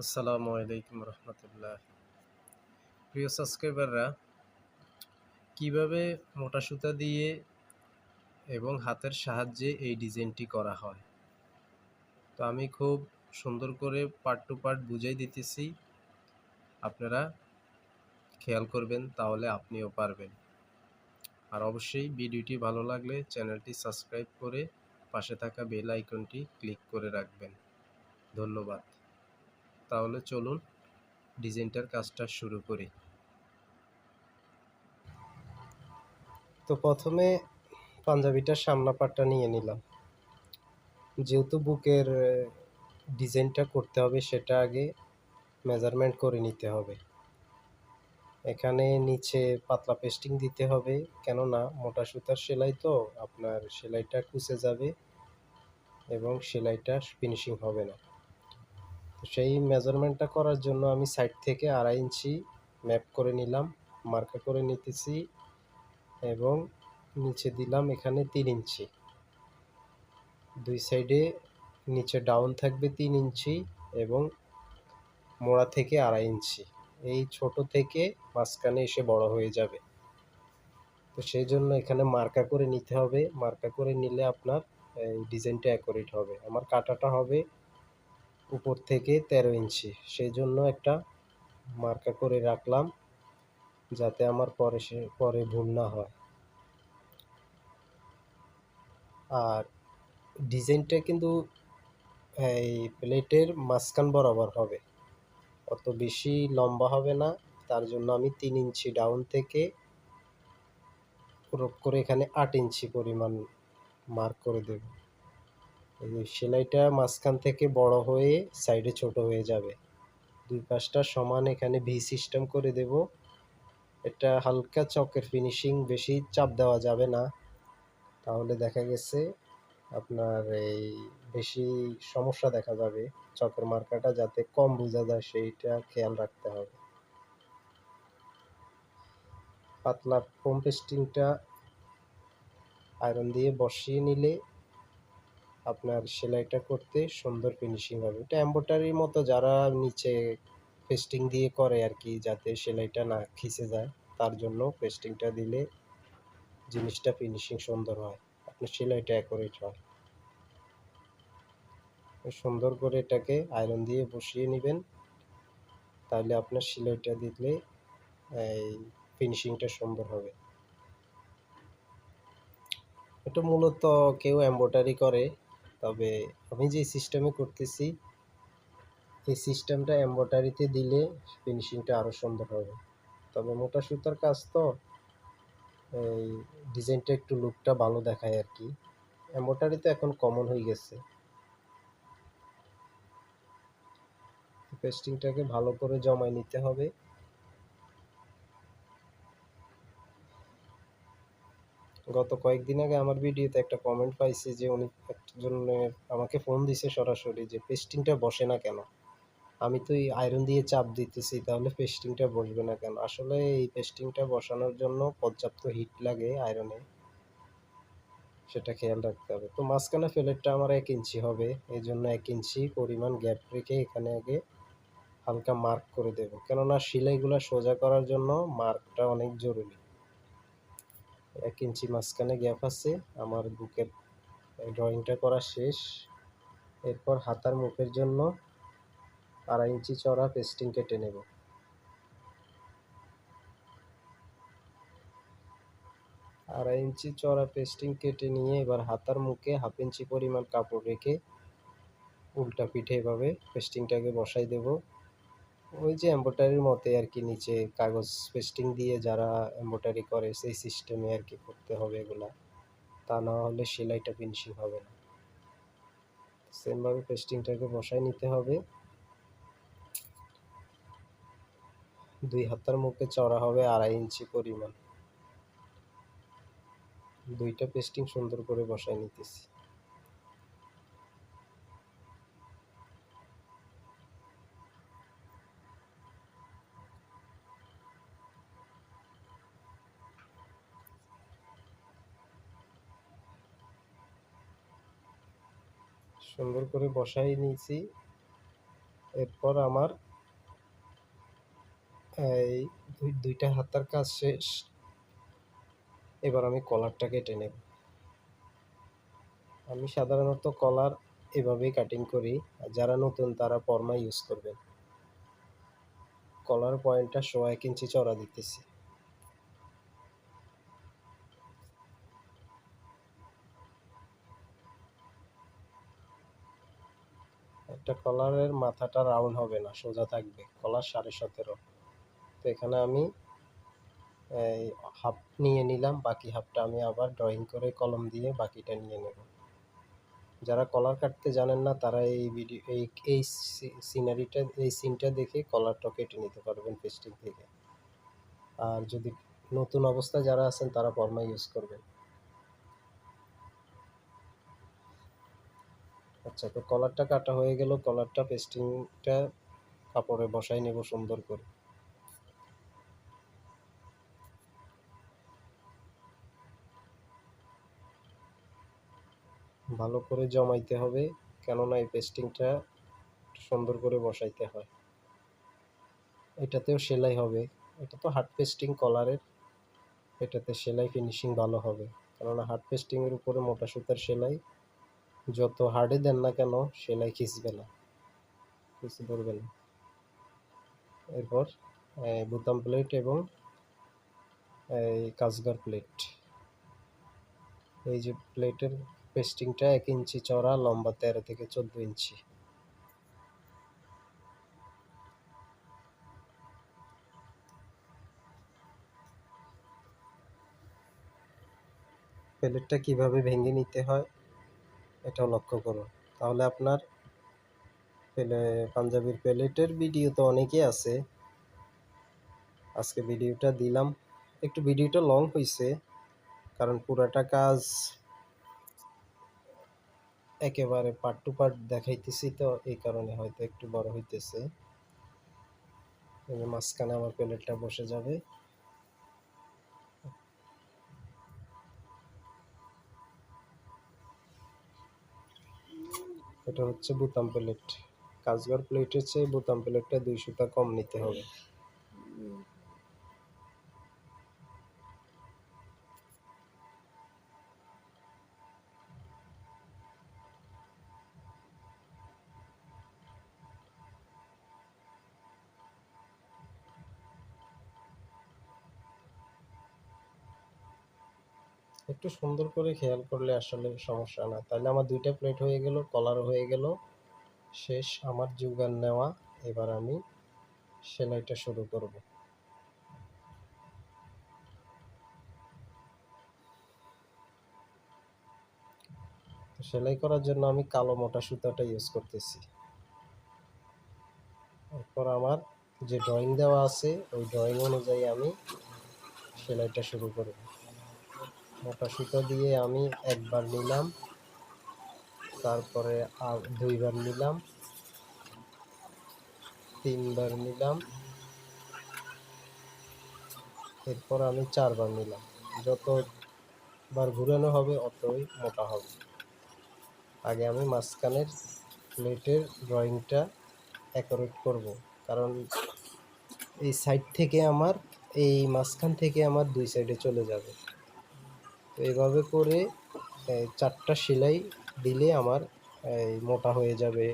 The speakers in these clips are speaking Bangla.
আসসালামু আলাইকুম রহমতুল্লাহ। প্রিয় সাবস্ক্রাইবাররা, কীভাবে মোটা সুতা দিয়ে এবং হাতের সাহায্যে এই ডিজাইনটি করা হয়? তো আমি খুব সুন্দর করে পার্ট টু পার্ট বুঝাই দিতেছি। আপনারা খেয়াল করবেন, তাহলে আপনিও পারবেন। আর অবশ্যই ভিডিওটি ভালো লাগলে চ্যানেলটি সাবস্ক্রাইব করে পাশে থাকা বেল আইকনটি ক্লিক করে রাখবেন। ধন্যবাদ। তাহলে চলুন ডিজাইনটার কাজটা শুরু করি। তো প্রথমে পাঞ্জাবিটার সামনা পাটটা নিয়ে নিলাম। যেহেতু বুকের ডিজাইনটা করতে হবে সেটা আগে মেজারমেন্ট করে নিতে হবে। এখানে নিচে পাতলা পেস্টিং দিতে হবে, কেননা মোটা সুতার সেলাই তো, আপনার সেলাইটা কুচে যাবে এবং সেলাইটা ফিনিশিং হবে না। তো সেই মেজারমেন্টটা করার জন্য আমি সাইড থেকে আড়াই ইঞ্চি ম্যাপ করে নিলাম মার্কা করে নিতেছি এবং নিচে দিলাম এখানে তিন ইঞ্চি। দুই সাইডে নিচে ডাউন থাকবে তিন ইঞ্চি এবং মোড়া থেকে আড়াই ইঞ্চি। এই ছোট থেকে মাঝখানে এসে বড় হয়ে যাবে। তো সেই জন্য এখানে মার্কা করে নিতে হবে। মার্কা করে নিলে আপনার এই ডিজাইনটা অ্যাকোরেট হবে। আমার কাটাটা হবে উপর থেকে তেরো ইঞ্চি। সেই জন্য একটা মার্কা করে রাখলাম যাতে আমার পরে সে, পরে ভুল না হয়। আর ডিজাইনটা কিন্তু এই প্লেটের মাঝখান বরাবর হবে। অত বেশি লম্বা হবে না। তার জন্য আমি তিন ইঞ্চি ডাউন থেকে রোপ করে এখানে আট ইঞ্চি পরিমাণ মার্ক করে দেব। সেলাইটা মাঝখান থেকে বড় হয়ে সাইডে ছোট হয়ে যাবে। দুই পাশটা সমান এখানে ভি সিস্টেম করে দেব। এটা হালকা চকের ফিনিশিং বেশি চাপ দেওয়া যাবে না। তাহলে দেখা গেছে আপনার এই বেশি সমস্যা দেখা যাবে চকের মার্কাটা, যাতে কম বোঝা যায় সেইটা খেয়াল রাখতে হবে। পাতলা ফোম পেস্টিংটা আয়রন দিয়ে বসিয়ে নিলে আপনার সেলাইটা করতে সুন্দর ফিনিশিং হবে। এটা এম্বোটারির মতো যারা নিচে পেস্টিং দিয়ে করে আর কি যাতে সেলাইটা না খিসে যায়, তার জন্য পেস্টিংটা দিলে জিনিসটা ফিনিশিং সুন্দর হয়। আপনার সেলাইটা অ্যাকুরেট হয়। সুন্দর করে এটাকে আয়রন দিয়ে বসিয়ে নেবেন। তাহলে আপনার সেলাইটা দিলে এই ফিনিশিংটা সুন্দর হবে। এটা মূলত কেউ এম্ব্রয়ডারি করে তবে আমি যে সিস্টেমে করতেছি, এই সিস্টেমটা এম্ব্রয়ডারিতে দিলে ফিনিশিংটা আরও সুন্দর হবে। তবে মোটা সুতার কাজ তো, এই ডিজাইনটা একটু লুকটা ভালো দেখায় আর কি। এম্ব্রয়ডারি তো এখন কমন হয়ে গেছে। পেস্টিংটাকে ভালো করে জমায় নিতে হবে। গত কয়েকদিন আগে আমার ভিডিওতে একটা কমেন্ট পাইছি যে উনি একজন আমাকে ফোন দিছে সরাসরি যে পেস্টিংটা বসে না কেন? আমি তো এই আয়রন দিয়ে চাপ দিতেছি, তাহলে পেস্টিংটা বসবে না কেন? আসলে এই পেস্টিংটা বসানোর জন্য পর্যাপ্ত হিট লাগে আয়রনে সেটা খেয়াল রাখতে হবে। তো মাঝখানে ফেলেটটা আমার এক ইঞ্চি হবে এই জন্য এক ইঞ্চি পরিমাণ গ্যাপ রেখে এখানে আগে হালকা মার্ক করে দেব। কেননা সেলাইগুলো সোজা করার জন্য মার্কটা অনেক জরুরি। এক ইঞ্চি মাঝখানে গ্যাপ আছে। আমার বুকের ড্রয়িংটা করা শেষ। এরপর হাতার মুখের জন্য আড়াই ইঞ্চি চড়া পেস্টিং কেটে নেব। আড়াই ইঞ্চি চড়া পেস্টিং কেটে নিয়ে এবার হাতার মুখে হাফ ইঞ্চি পরিমাণ কাপড় রেখে উল্টা পিঠে এভাবে পেস্টিংটাকে বসাই দেব। ওই যে এম্ব্রয়ডারির মতে আর কি নিচে কাগজ পেস্টিং দিয়ে যারা এম্ব্রয়ডারি করে, সেই সিস্টেমে আর কি করতে হবে এগুলা। তা না হলে সেলাইটা ফিনিশিং হবে না। সেমভাবে পেস্টিংটাকে বসাই নিতে হবে। দুই হাতার মুখে চড়া হবে আড়াই ইঞ্চি পরিমাণ। দুইটা পেস্টিং সুন্দর করে বসাই নিতেছি। সুন্দর করে বসাই নিয়েছি। এরপর আমার এই দুই, দুইটা হাতার কাজ শেষ। এবার আমি কলারটা কেটে নেব। আমি সাধারণত কলার এভাবেই কাটিং করি। আর যারা নতুন, তারা পরমা ইউজ করবেন। কলার পয়েন্টটা সোয়া এক ইঞ্চি চড়া দিতেছি। একটা কলারের মাথাটা রাউন্ড হবে না, সোজা থাকবে। কলার সাড়ে সতেরো। তো এখানে আমি, এই হাফ নিয়ে নিলাম, বাকি হাফটা আমি আবার ড্রয়িং করে কলম দিয়ে বাকিটা নিয়ে নেব। যারা কলার কাটতে জানেন না, তারা এই ভিডিও এই এই সিনারিটা এই সিনটা দেখে কলারটা কেটে নিতে পারবেন পেস্টিং থেকে। আর যদি নতুন অবস্থায় যারা আছেন, তারা পরমা ইউজ করবেন। আচ্ছা তো কলারটা কাটা হয়ে গেল, কলারটা পেস্টিংটা কাপড়ে বসাই নেব সুন্দর করে। ভালো করে জমাইতে হবে, কেননা এই পেস্টিংটা সুন্দর করে বসাইতে হয়। এটাতেও সেলাই হবে, এটা তো হার্ড পেস্টিং কলারের, এটাতে সেলাই ফিনিশিং ভালো হবে, কেননা হার্ড পেস্টিংয়ের উপরে মোটা সুতার সেলাই যত হার্ডে দেন না কেন সেলাই খিচবে না। কিছু ধরবে না এরপর বোতাম প্লেট এবং এই কাজগার প্লেট এই যে প্লেটের পেস্টিংটা এক ইঞ্চি চড়া লম্বা তেরো থেকে চোদ্দ ইঞ্চি। প্লেটটা কীভাবে ভেঙে নিতে হয়? এটাও লক্ষ্য করুন। তাহলে আপনার পাঞ্জাবির প্লেটের ভিডিও তো অনেকই আছে। আজকে ভিডিওটা দিলাম। একটু ভিডিওটা লং হয়েছে কারণ পুরাটা কাজ একেবারে পার্ট টু পার্ট দেখাইতেছি তো, এই কারণে হয়তো একটু বড় হইতেছে। মাঝখানে আমার প্লেটটা বসে যাবে। এটা হচ্ছে বোতাম প্লেট। কাজগর প্লেটের চেয়ে বোতাম প্লেটটা দুই সুতা কম নিতে হবে। একটু সুন্দর করে খেয়াল করলে আসলে সমস্যা না। তাহলে আমার দুইটা প্লেট হয়ে গেল কলার হয়ে গেল। শেষ আমার যোগান নেওয়া। এবার আমি সেলাইটা শুরু করব। সেলাই করার জন্য আমি কালো মোটা সুতাটা ইউজ করতেছি। এরপর আমার যে ড্রয়িং দেওয়া আছে, ওই ড্রয়িং অনুযায়ী আমি সেলাইটা শুরু করব। মোটা সুতো দিয়ে আমি একবার নিলাম, তারপরে আর দুইবার নিলাম, তিনবার নিলাম, এরপর আমি চারবার নিলাম। যতবার ঘুরানো হবে অতই মোটা হবে। আগে আমি মাঝখানের প্লেটের ড্রয়িংটা অ্যাকোরেট করব, কারণ এই সাইড থেকে আমার, এই মাঝখান থেকে আমার দুই সাইডে চলে যাবে। এইভাবে করে চারটা সেলাই দিলে আমার মোটা হয়ে যাবে,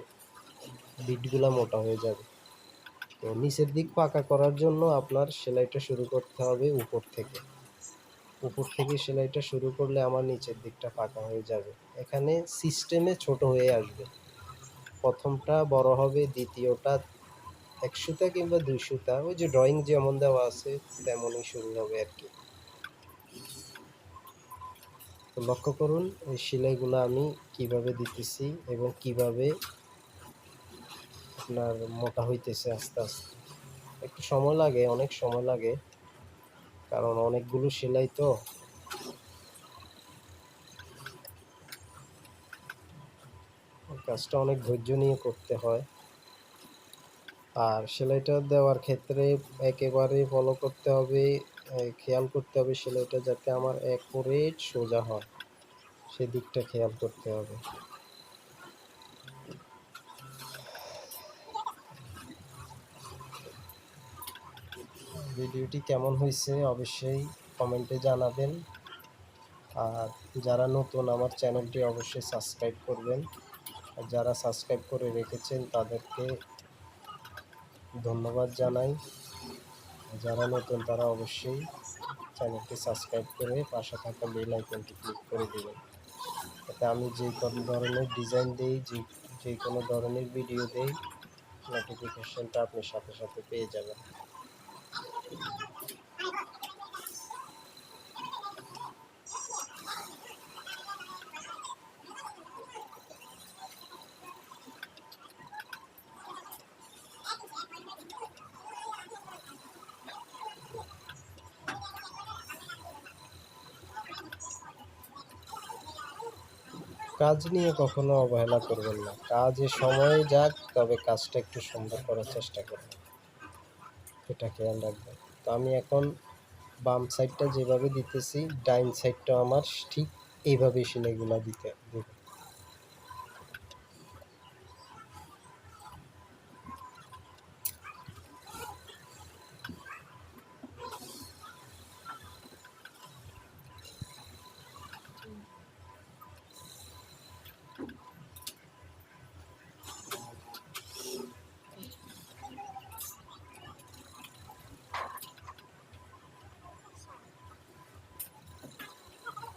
বিটগুলা মোটা হয়ে যাবে। তো নিচের দিক পাকা করার জন্য আপনার সেলাইটা শুরু করতে হবে উপর থেকে। উপর থেকে সেলাইটা শুরু করলে আমার নিচের দিকটা পাকা হয়ে যাবে। এখানে সিস্টেমে ছোট হয়ে আসবে। প্রথমটা বড় হবে, দ্বিতীয়টা এক সুতা কিংবা দুই সুতা ওই যে ড্রয়িং যেমন দেওয়া আছে, তেমনই শুরু হবে আর কি। তো লক্ষ্য করুন, এই সেলাইগুলো আমি কীভাবে দিতেছি এবং কীভাবে আপনার মোটা হইতেছে আস্তে আস্তে। একটু সময় লাগে, অনেক সময় লাগে, কারণ অনেকগুলো সেলাই তো। কাজটা অনেক ধৈর্য নিয়ে করতে হয়। আর সেলাইটা দেওয়ার ক্ষেত্রে একেবারে ফলো করতে হবে খেয়াল করতে হবে সেলাইটা যাতে আমার অ্যাকোরেট সোজা হয়। সেদিকটা খেয়াল করতে হবে। ভিডিওটি কেমন হয়েছে অবশ্যই কমেন্টে জানাবেন। আর যারা নতুন আমার চ্যানেলটি অবশ্যই সাবস্ক্রাইব করবেন। আর যারা সাবস্ক্রাইব করে রেখেছেন তাদেরকে ধন্যবাদ জানাই। যারা নতুন, তারা অবশ্যই চ্যানেলটি সাবস্ক্রাইব করে পাশে থাকা বেল আইকনটি ক্লিক করে দেবেন। তাতে আমি যে কোনো ধরনের ডিজাইন দিই, যে যে কোনো ধরনের ভিডিও দিই নোটিফিকেশনটা আপনি সাথে সাথে পেয়ে যাবেন। কাজ নিয়ে কখনো অবহেলা করবেন না। কাজে সময় যাক, তবে কাজটা একটু সুন্দর করার চেষ্টা করবেন। এটা খেয়াল রাখবেন। তো আমি এখন বাম সাইডটা যেভাবে দিতেছি, ডাইন সাইডটা আমার ঠিক এইভাবে সিনেগুলা দিতে দেবো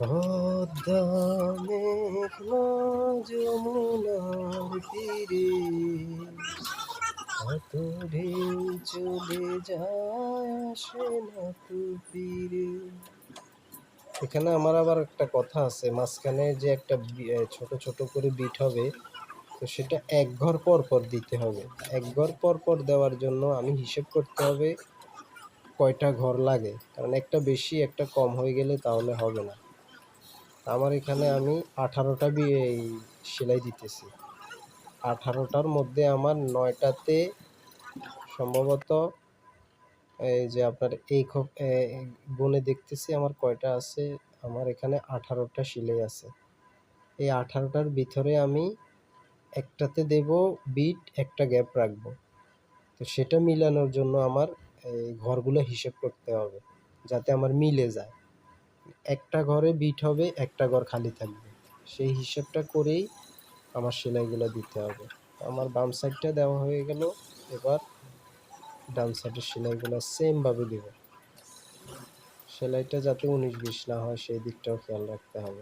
পদ্মা চলে এখানে আমার আবার একটা কথা আছে, মাঝখানে যে একটা ছোট ছোট করে বিট হবে, তো সেটা এক ঘর পর পর দিতে হবে। এক ঘর পর পর দেওয়ার জন্য আমি হিসেব করতে হবে কয়টা ঘর লাগে, কারণ একটা বেশি, একটা কম হয়ে গেলে তাহলে হবে না। আমার এখানে আমি আঠারোটা এই সেলাই দিতেছি। আঠারোটার মধ্যে আমার নয়টাতে সম্ভবত এই যে আপনার এই গুণে দেখতেছি আমার কয়টা আছে, আমার এখানে আঠারোটা সেলাই আছে। এই আঠারোটার ভিতরে আমি একটাতে দেব বিট, একটা গ্যাপ রাখব। তো সেটা মিলানোর জন্য আমার এই ঘরগুলো হিসেব করতে হবে, যাতে আমার মিলে যায়। একটা ঘরে বিট হবে, একটা ঘর খালি থাকবে। সেই হিসেবটা করেই আমার সেলাইগুলো দিতে হবে। আমার বাম সাইডটা দেওয়া হয়ে গেল, এবার ডান সাইডের সেলাইগুলো সেমভাবে দেব। সেলাইটা যাতে উনিশ বিশ না হয়, সেই দিকটাও খেয়াল রাখতে হবে।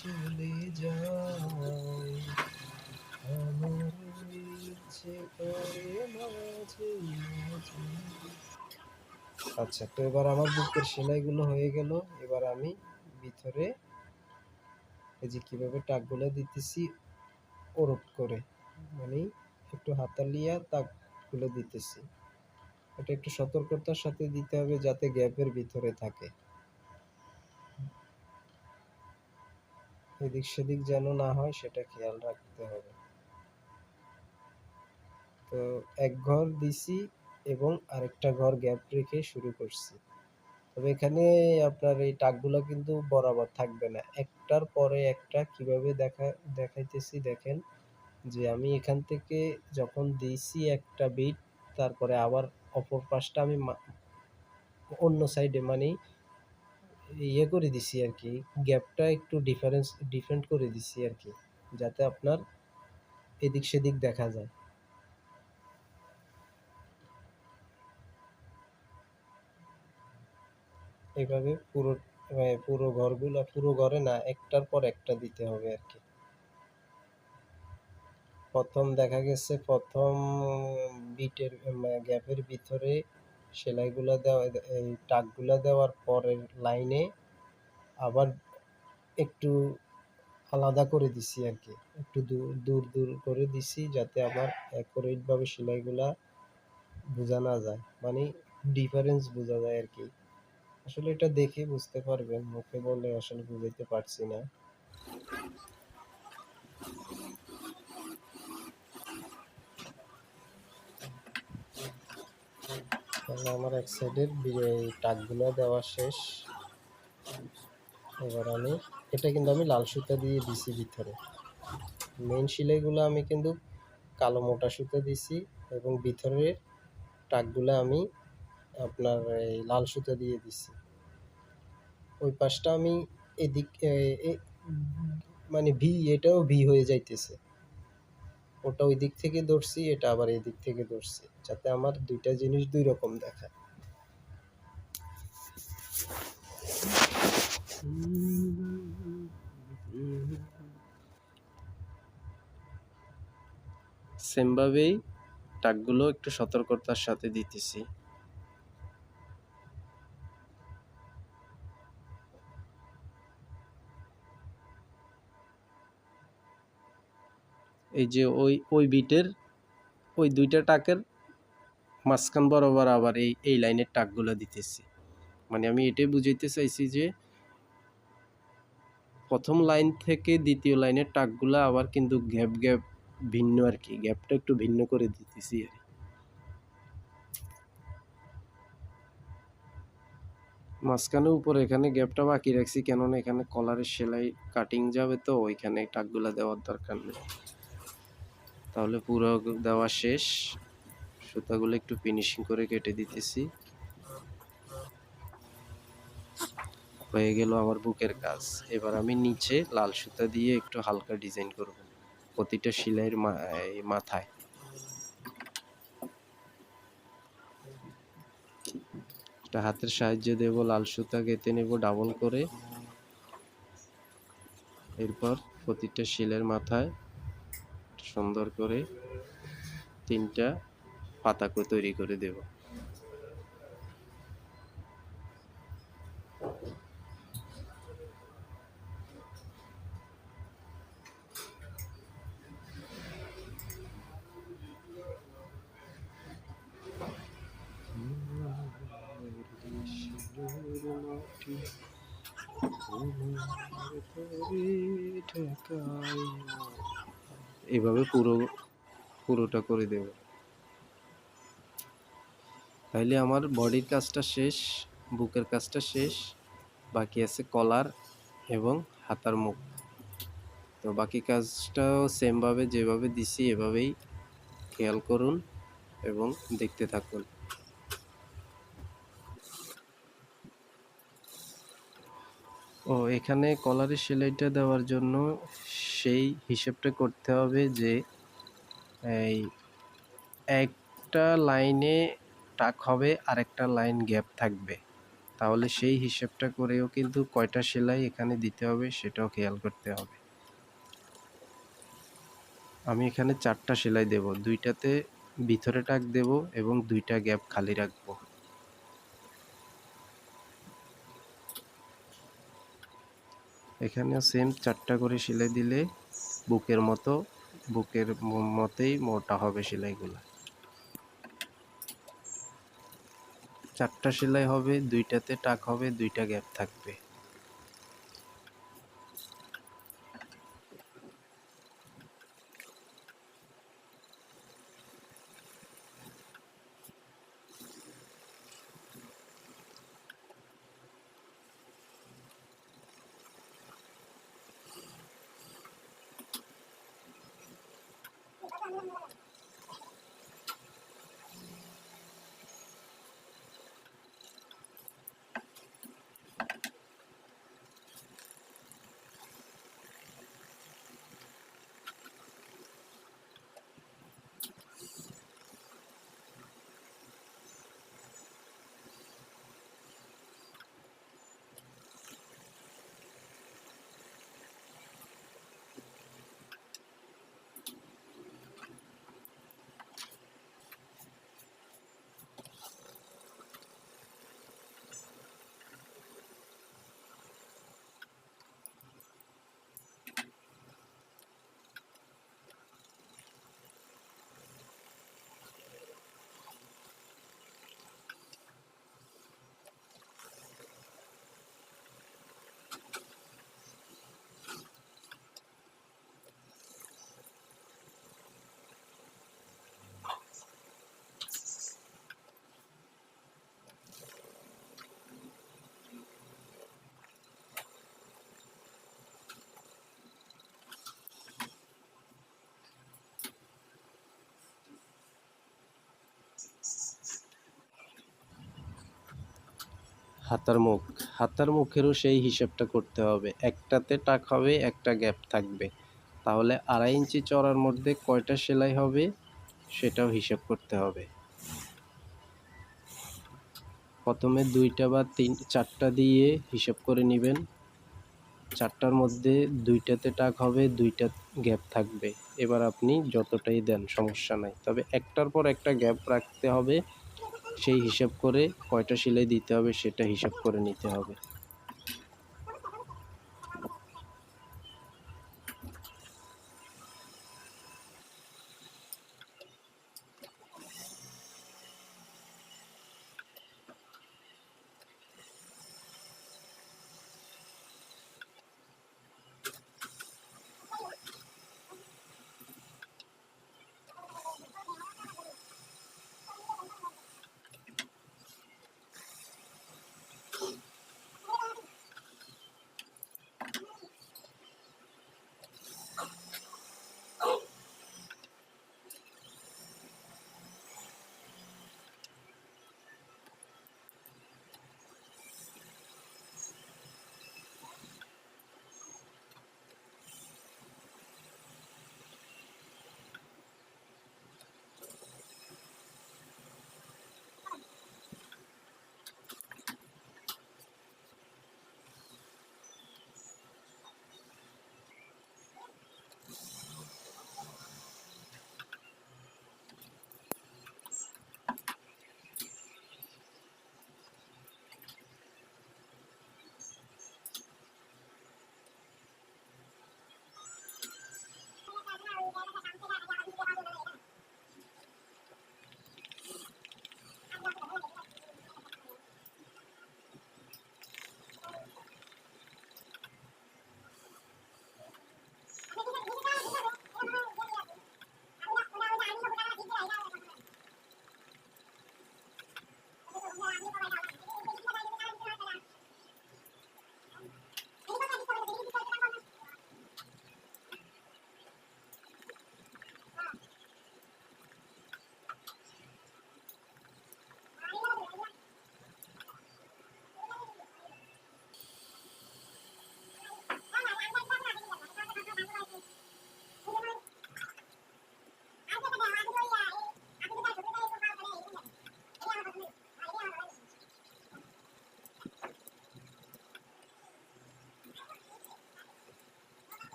চলে যায় আমার ইচ্ছে করে মাঝে আচ্ছা তো এবার আমার বুকের সেলাইগুলো হয়ে গেল। এবার আমি ভিতরে এই যে কীভাবে টাকগুলো দিতেছি, ওরপ করে। মানে একটু হাতালিয়া তাকগুলো দিতেছি। এটা একটু সতর্কতার সাথে দিতে হবে যাতে গ্যাপের ভিতরে থাকে। এদিক সেদিক যেন না হয় সেটা খেয়াল রাখতে হবে। তো এক ঘর দিছি এবং আরেকটা ঘর গ্যাপ রেখে শুরু করছি। তবে এখানে আপনার এই টাকগুলো কিন্তু বরাবর থাকবে না। একটার পরে একটা কীভাবে দেখা, দেখাইতেছি দেখেন যে আমি এখান থেকে যখন দিয়েছি একটা বিট তারপরে আবার অপর পাশটা আমি অন্য সাইডে মানে ইয়ে করে দিছি আর কি গ্যাপটা একটু ডিফারেন্স ডিফারেন্ট করে দিছি আর কি, যাতে আপনার এদিক সেদিক দেখা যায়। এভাবে পুরো পুরো ঘরগুলো, পুরো ঘরে না, একটার পর একটা দিতে হবে আর কি। প্রথম দেখা গেছে, প্রথম বিটের গ্যাপের ভিতরে সেলাইগুলো দেওয়া, এই টাকগুলো দেওয়ার পরের লাইনে আবার একটু আলাদা করে দিছি আর কি। একটু দূর দূর দূর করে দিছি যাতে আবার অ্যাকুরেটভাবে সেলাইগুলা বোঝা না যায় মানে ডিফারেন্স বোঝা যায় আর কি। আসলে এটা দেখে বুঝতে পারবেন, মুখে বলে আসলে বুঝাইতে পারছি না। তাহলে আমার এক সাইডের টাকগুলো দেওয়া শেষ। এবার আমি, এটা কিন্তু আমি লাল সুতা দিয়ে দিছি ভিতরে। মেন সেলাইগুলো আমি কিন্তু কালো মোটা সুতা দিছি এবং ভিতরের টাকগুলো আমি আপনার এই লাল সুতা দিয়ে দিছি। ওই পাশটা আমি এদিক মানে ভি, এটাও ভি হয়ে যাইতেছে। ওটা ওই দিক থেকে ধরছি, এটা আবার এই দিক থেকে ধরছি, যাতে আমার দুইটা জিনিস দুই রকম দেখায়। সেমভাবেই টাকগুলো একটু সতর্কতার সাথে দিতেছি। এই যে ওই ওই বিটের, ওই দুইটা টাকের মাঝখান বরাবর আবার এই এই লাইনের টাকগুলো দিতেছি মানে আমি এটাই বুঝাইতে চাইছি যে প্রথম লাইন থেকে দ্বিতীয় লাইনের টাকগুলো আবার কিন্তু গ্যাপ গ্যাপ ভিন্ন আর কি, গ্যাপটা একটু ভিন্ন করে দিতেছি আর। মাঝখানে উপরে এখানে গ্যাপটা বাকি রাখছি, কেননা এখানে কলারের সেলাই কাটিং যাবে তো, ওইখানে টাকগুলা দেওয়ার দরকার নেই তাহলে পুরো দেওয়া শেষ। সুতাগুলো একটু ফিনিশিং করে কেটে দিতেছি। হয়ে গেল আমার বুকের কাজ। এবার আমি নিচে লাল সুতা দিয়ে একটু হালকা ডিজাইন করব। প্রতিটা সেলাইয়ের মাথায়। একটা হাতের সাহায্যে দেব, লাল সুতা গেঁথে নেব ডাবল করে। এরপর প্রতিটা শিলের মাথায় সুন্দর করে তিনটা পাতা তৈরি করে দেব। এইভাবে পুরো, পুরোটা করে দেব। তাইলে আমার বডির কাজটা শেষ, বুকের কাজটা শেষ, বাকি আছে কলার এবং হাতার মুখ। তো বাকি কাজটাও সেমভাবে যেভাবে দিছি এভাবেই খেয়াল করুন এবং দেখতে থাকুন। ও, এখানে কলারের সেলাইটা দেওয়ার জন্য সেই হিসেবটা করতে হবে যে এই একটা লাইনে টাক হবে আর একটা লাইন গ্যাপ থাকবে। তাহলে সেই হিসেবটা করেও কিন্তু কয়টা সেলাই এখানে দিতে হবে সেটাও খেয়াল করতে হবে। আমি এখানে চারটা সেলাই দেব, দুইটাতে ভিতরে টাক দেব এবং দুইটা গ্যাপ খালি রাখব। এখানেও সেম চারটা করে সেলাই দিলে বুকের মতো, বুকের মতেই মোটা হবে সেলাইগুলো। চারটা সেলাই হবে, দুইটাতে টাক হবে, দুইটা গ্যাপ থাকবে। হাতার মুখ। হাতার মুখেরও সেই হিসাবটা করতে হবে। একটাতে টাক হবে, একটা গ্যাপ থাকবে। তাহলে আড়াই ইঞ্চি চড়ার মধ্যে কয়টা সেলাই হবে, সেটাও হিসাব করতে হবে। প্রথমে দুইটা বা তিন, চারটা দিয়ে হিসাব করে নেবেন। চারটার মধ্যে দুইটাতে টাক হবে, দুইটা গ্যাপ থাকবে। এবার আপনি যতটাই দেন, সমস্যা নাই। তবে একটার পর একটা গ্যাপ রাখতে হবে। সেই হিসাব করে কয়টা সেলাই দিতে হবে সেটা হিসাব করে নিতে হবে।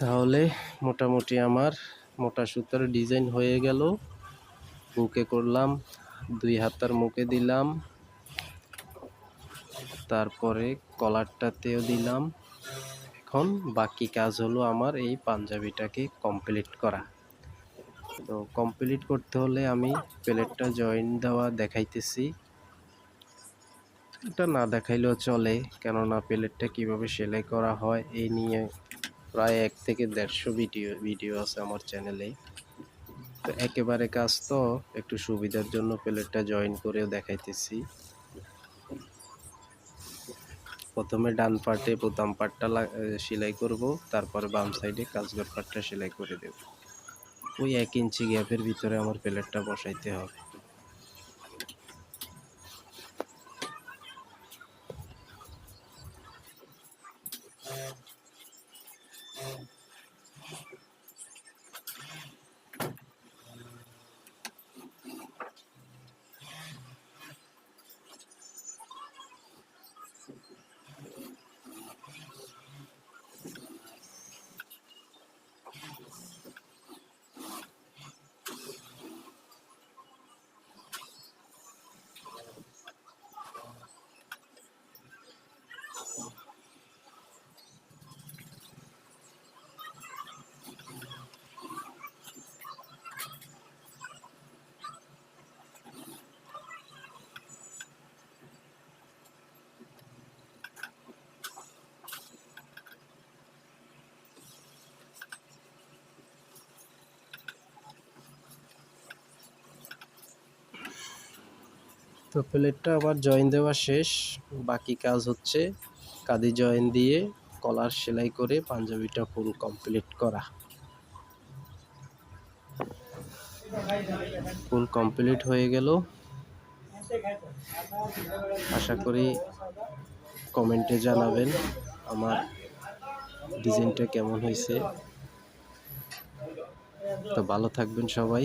তাহলে মোটামুটি আমার মোটা সুতার ডিজাইন হয়ে গেল। বুকে করলাম, দুই হাতার মুখে দিলাম। তারপরে কলারটাতেও দিলাম। এখন বাকি কাজ হলো আমার এই পাঞ্জাবিটাকে কমপ্লিট করা। তো কমপ্লিট করতে হলে আমি প্লেটটা জয়েন দেওয়া দেখাইতেছি। এটা না দেখাইলেও চলে, কেননা প্লেটটা কীভাবে সেলাই করা হয়, এই নিয়ে প্রায় এক থেকে দেড়শো ভিডিও ভিডিও আছে আমার চ্যানেলে তো একেবারে কাজ তো, একটু সুবিধার জন্য প্লেটটা জয়েন করেও দেখাইতেছি। প্রথমে ডান পার্টে বোতাম পার্টটা সেলাই করব, তারপরে বাম সাইডে কাজগর পার্টটা সেলাই করে দেব। ওই এক ইঞ্চি গ্যাপের ভিতরে আমার প্লেটটা বসাইতে হবে। তো প্লেটটা আবার জয়েন দেওয়া শেষ। বাকি কাজ হচ্ছে কাদি জয়েন দিয়ে কলার সেলাই করে পাঞ্জাবিটা ফুল কমপ্লিট করা। ফুল কমপ্লিট হয়ে গেল। আশা করি কমেন্টে জানাবেন আমার ডিজাইনটা কেমন হয়েছে। তো ভালো থাকবেন সবাই।